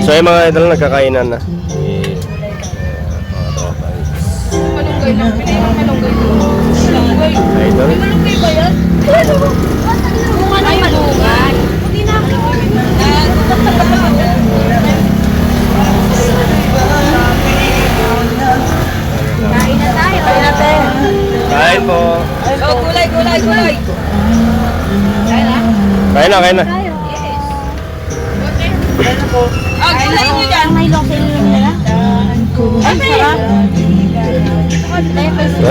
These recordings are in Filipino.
So yung mga idol nagkakainan na. Eh, mga tropa. Malunggay lang. Pinay mo malunggay. Malunggay. Idol. Malunggay ba yan? Bunga ng malunggay. Hindi na ako. Kain na tayo. Kain. Kain po. Oh, gulay, gulay, gulay. Kain na? Kain na, kain na. Tayo. Yes. Ah, gulay nyo dyan. May local nila. Ay,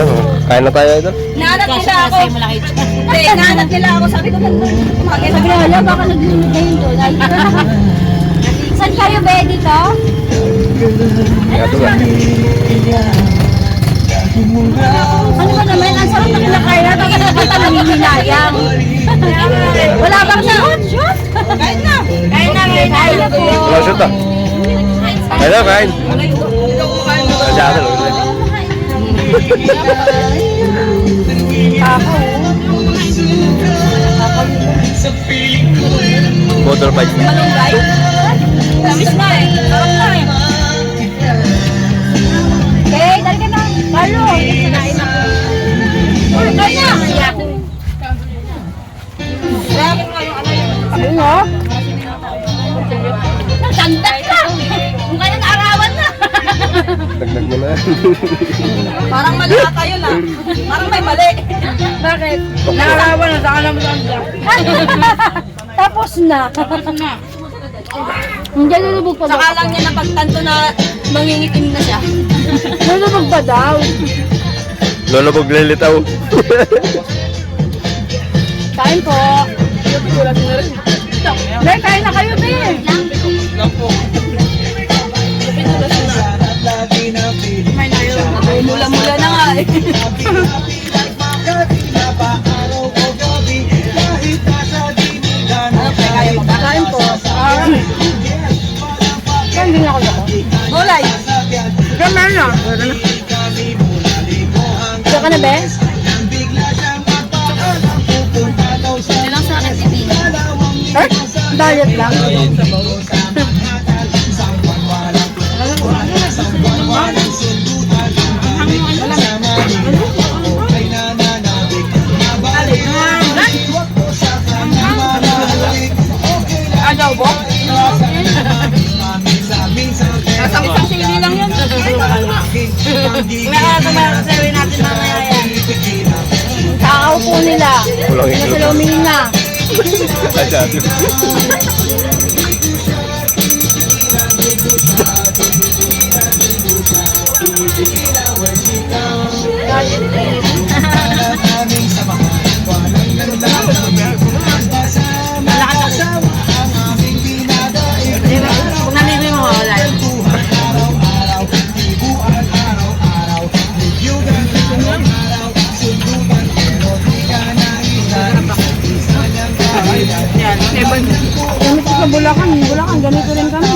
oh. Kain na tayo idol. Nahanap nila ako. Hindi, nahanap nila ako. Sabi ko, kumain Sabi wala, baka nag-limit kayo doon. Ay, Saan kayo ba dito? Ito? Ano ba naman? Ang sarap na Walang shoot ah. Na, kain. Masyado. Bottle fight. Malunggay. Tamis na eh. Sarap na eh. Okay, dali ka na. Carlo. Kinain na po. Kain na. Ayun o. Sandak na. Kung kaya arawan na. Dagdag mo na. Parang mali ata yun ah. Parang may mali. Bakit? Naarawan na sa alam mo Tapos na. Hindi nalubog pa daw. Saka lang niya napagtanto na mangingitim na siya. Nalubog pa daw. Lulubog lilitaw. Kain po. Be, kain na kayo, Be. Kain din ako dako. Gulay. Kain na. Diyan ka na, Be? Ilang sa akin si Eh? Diet lang. Kaya kumasasabi natin mamaya yan. Kakaupo nila. Walang Nasa na. Masyado. Ganito sa Bulacan. Bulacan, ganito rin kami.